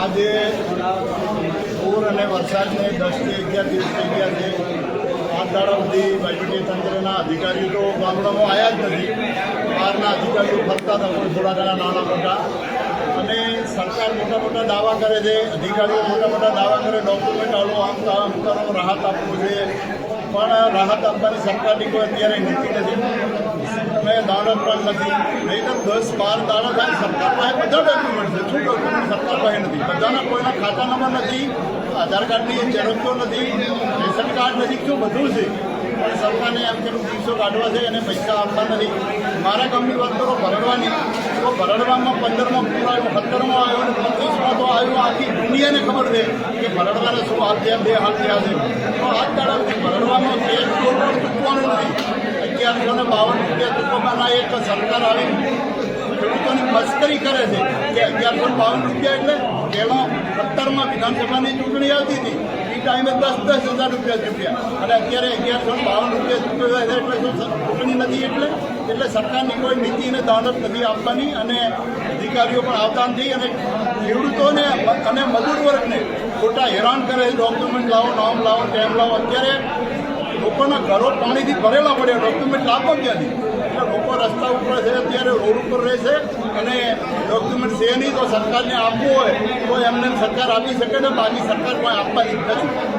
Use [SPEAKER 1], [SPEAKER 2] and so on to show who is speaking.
[SPEAKER 1] આજે પૂર અને વરસાદને દસથી અગિયાર દિવસ થઈ ગયા છે આઠ દાડા સુધી વહીવટી તંત્રના અધિકારીઓ તો ગામડામાં આવ્યા જ નથી. બહારના અધિકારીઓ ફરતા હતા થોડા ઘણા નાના મોટા. અને સરકાર મોટા મોટા દાવા કરે છે અધિકારીઓ મોટા મોટા દાવા કરે ડોક્યુમેન્ટ આલો આમ કરો, રાહત આપવું છે. પણ રાહત આપવાની સરકારની કોઈ અત્યારે નીતિ નથી. પણ નથી. નહીં તો દસ, બાર દાડા થાય, સરકાર પાસે બધા ડોક્યુમેન્ટ છે. શું ડોક્યુમેન્ટ? સરકાર પાસે નથી. બધાના કોઈના ખાતા નંબર નથી, આધાર કાર્ડની ઝેરોક્ષો નથી, રેશન કાર્ડ નથી, શું બધું છે. પણ સરકારને એમ કે દિવસો કાઢવા છે અને પૈસા આપતા નથી. મારા ગામની વાત કરો, ભરડવાની. તો ભરડવામાં પંદરમાં પૂર આવ્યો, સત્તરમાં આવ્યો અને પચીસમાં તો આવ્યો, આખી દુનિયાને ખબર છે કે ભરડવાને શું હાથ થયા, બે હાથ થયા છે. તો હાથ દાડાથી ભરડવામાં એક કરોડ પણ ચૂકવાનું નથી અગિયારસો બાવન રૂપિયા ચૂકવવાના એક સરકાર આવી ખેડૂતોની મસ્કરી કરે છે કે અગિયારસો બાવન રૂપિયા એટલે પહેલાં સત્તરમાં વિધાનસભાની ચૂંટણી આવતી હતી. એ ટાઈમે દસ દસ હજાર રૂપિયા ચૂક્યા અને અત્યારે અગિયારસો બાવન રૂપિયા ચૂકવ્યા છે એટલે ચૂંટણી નથી એટલે? એટલે સરકારની કોઈ નીતિ અને દાનત નથી આપવાની અને અધિકારીઓ પણ આવતા નથી અને ખેડૂતોને અને મજૂર વર્ગને ખોટા હેરાન કરે ડોક્યુમેન્ટ લાવો, નામ લાવો ટેમ લાવો. અત્યારે લોકોના ઘરો પાણીથી ભરેલા પડ્યા ડોક્યુમેન્ટ આપો ક્યાંથી? એટલે લોકો રસ્તા ઉપર છે, અત્યારે રોડ ઉપર રહેશે અને ડોક્યુમેન્ટ છે નહીં તો સરકારને આપવું હોય, તો એમને સરકાર આપી શકે ને બાકી સરકાર કોઈ આપવાની ઈચ્છા નથી.